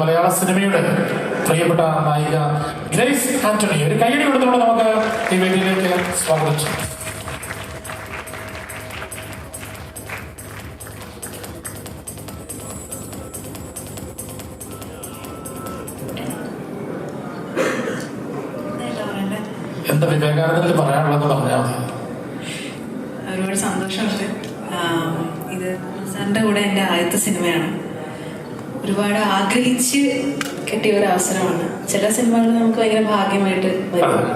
മലയാള സിനിമയുടെ പ്രിയപ്പെട്ട നായിക ഗ്രേസ് ആന്റണി. ഒരു കൈയടി കൊടുത്തുകൊണ്ട് നമുക്ക് ഈ വേദിയിലേക്ക് സ്വാഗതം എന്താ വിവേകാനന്ദത്തിൽ പറയാനുള്ളത് പറഞ്ഞാൽ മതി. ഒരുപാട് സന്തോഷമുണ്ട്. ഇത് സാറിന്റെ കൂടെ എന്റെ ആദ്യത്തെ സിനിമയാണ്. ഒരുപാട് ആഗ്രഹിച്ച് കിട്ടിയ ഒരു അവസരമാണ് ചില സിനിമകൾ നമുക്ക് ഭയങ്കര ഭാഗ്യമായിട്ട് വരും.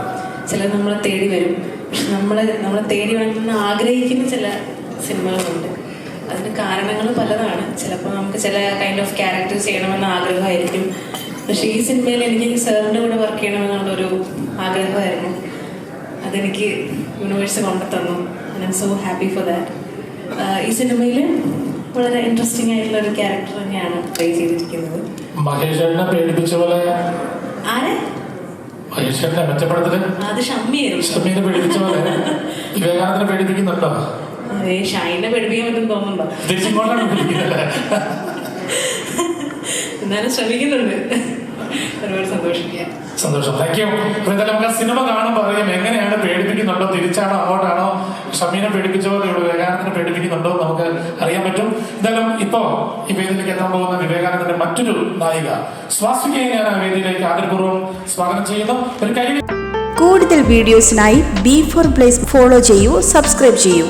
ചില നമ്മളെ തേടി വരും. പക്ഷെ നമ്മളെ നമ്മളെ തേടി വേണമെന്ന് ആഗ്രഹിക്കുന്ന ചില സിനിമകളുണ്ട്. അതിന് കാരണങ്ങൾ പലതാണ്. ചിലപ്പോൾ നമുക്ക് ചില കൈൻഡ് ഓഫ് ക്യാരക്ടർ ചെയ്യണമെന്ന ആഗ്രഹമായിരിക്കും. പക്ഷെ ഈ സിനിമയിൽ എനിക്ക് സാറിന്റെ കൂടെ വർക്ക് ചെയ്യണമെന്നുള്ളൊരു ആഗ്രഹമായിരുന്നു. അതെനിക്ക് യൂണിവേഴ്സ് കൊണ്ടു തന്നു I am so happy for that ഈ സിനിമയിൽ വളരെ ഇൻട്രസ്റ്റിംഗ് ആയിട്ടുള്ള ഒരു ക്യാരക്ടർ തന്നെയാണ് പ്ലേ ചെയ്തിരിക്കുന്നത്. പേടിപ്പിച്ച പോലെ ആരെ? മഹേഷേട്ടനെ മെച്ചപ്പെടുത്തൽ? അത് ഷമ്മിയായിരുന്നു ഷമീനെ പേടിപ്പിച്ച പോലെ. വിവേകാനന്ദനെ പേടിപ്പിക്കുന്നുണ്ടോ? ഏ ഷൈനെ പഠിപ്പിക്കാൻ പറ്റും തോന്നുന്നുണ്ടോ? തിരിച്ചിങ്ങോട്ടാണ് പേടിപ്പിക്കുന്നത് എന്നാലും ശ്രമിക്കുന്നുണ്ട്. ഒരുപാട് സന്തോഷിക്കുക സന്തോഷം. താങ്ക് യു നമുക്ക് ആ സിനിമ കാണുമ്പോൾ അറിയാം എങ്ങനെയാണ് പേടിപ്പിക്കുന്നുണ്ടോ തിരിച്ചാണോ അങ്ങോട്ടാണോ ഷമീനെ പേടിപ്പിച്ച പോലെ ഇവിടെ എന്ന് നമുക്ക് അറിയാൻ പറ്റും. എന്തായാലും ഇപ്പോ ഈ വേദിയിലേക്ക് എത്താൻ പോകുന്ന വിവേകാനന്ദന്റെ മറ്റൊരു നായിക. സ്വാസികയെ ഞാൻ ആ വേദിയിലേക്ക് ആദരപൂർവം സ്വാഗതം ചെയ്യുന്നു. ഒരു കൈ കൂടുതൽ വീഡിയോസിനായി ബി ഫോർ പ്ലേസ് ഫോളോ ചെയ്യൂ സബ്സ്ക്രൈബ് ചെയ്യൂ.